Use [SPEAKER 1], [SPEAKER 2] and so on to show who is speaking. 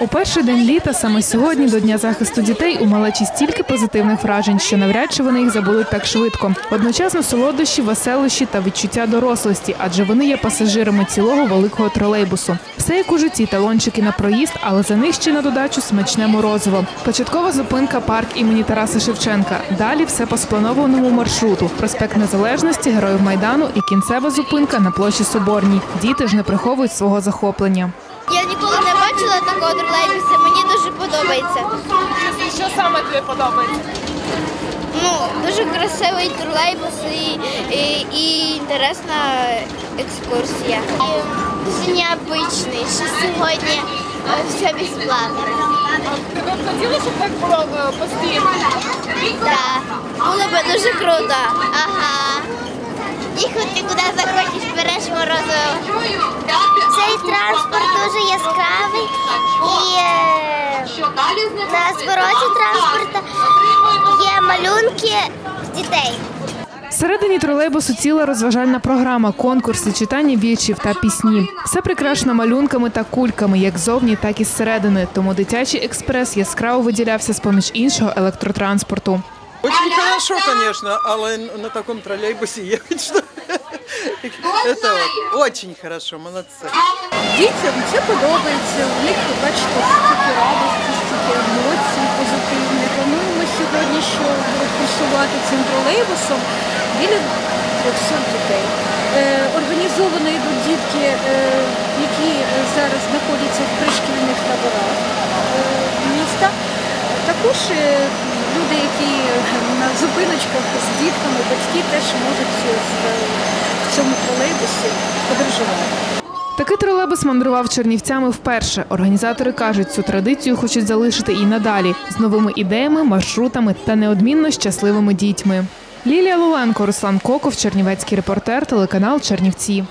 [SPEAKER 1] У перший день літа, саме сьогодні, до Дня захисту дітей, у малечі стільки позитивних вражень, що навряд чи вони їх забудуть так швидко. Одночасно солодощі, веселощі та відчуття дорослості, адже вони є пасажирами цілого великого тролейбусу. Все як у житті, талончики на проїзд, але за них ще на додачу смачне морозиво. Початкова зупинка парк імені Тараса Шевченка. Далі все по спланованому маршруту: проспект Незалежності, Героїв Майдану і кінцева зупинка на площі Соборній. Діти ж не приховують свого захоплення.
[SPEAKER 2] Бачила такого тролейбуса, мені дуже подобається.
[SPEAKER 1] Що саме тобі подобається?
[SPEAKER 2] Ну, дуже красивий тролейбус і, і, і інтересна екскурсія. Дуже необычний, що сьогодні е, все безплатно.
[SPEAKER 1] Ти б хотіла, щоб так було е, постійно?
[SPEAKER 2] Так, було б дуже круто. Ага. Дуже яскравий і е, на звороті транспорту є малюнки дітей.
[SPEAKER 1] Всередині тролейбусу ціла розважальна програма, конкурси, читання віршів та пісні. Все прикрашено малюнками та кульками, як зовні, так і зсередини. Тому дитячий експрес яскраво виділявся з поміж іншого електротранспорту.
[SPEAKER 3] Очень хорошо, конечно, але на таком троллейбусе ехать, что это вот очень хорошо, молодцы.
[SPEAKER 4] Дітям це подобається. У них ви бачите стільки радості, стільки емоцій позитивних. Плануємо сьогодні, що будуть курсувати цим тролейбусом біля 300 дітей. Е, організовано йдуть дітки, е, які зараз знаходяться в пришкільних таборах е. Також е, люди, які на зупиночках з дітками, батьки теж можуть в цьому тролейбусі подорожувати.
[SPEAKER 1] Такий тролейбус мандрував Чернівцями вперше. Організатори кажуть, цю традицію хочуть залишити і надалі з новими ідеями, маршрутами та неодмінно щасливими дітьми. Лілія Луленко, Руслан Коков, Чернівецький репортер, телеканал Чернівці.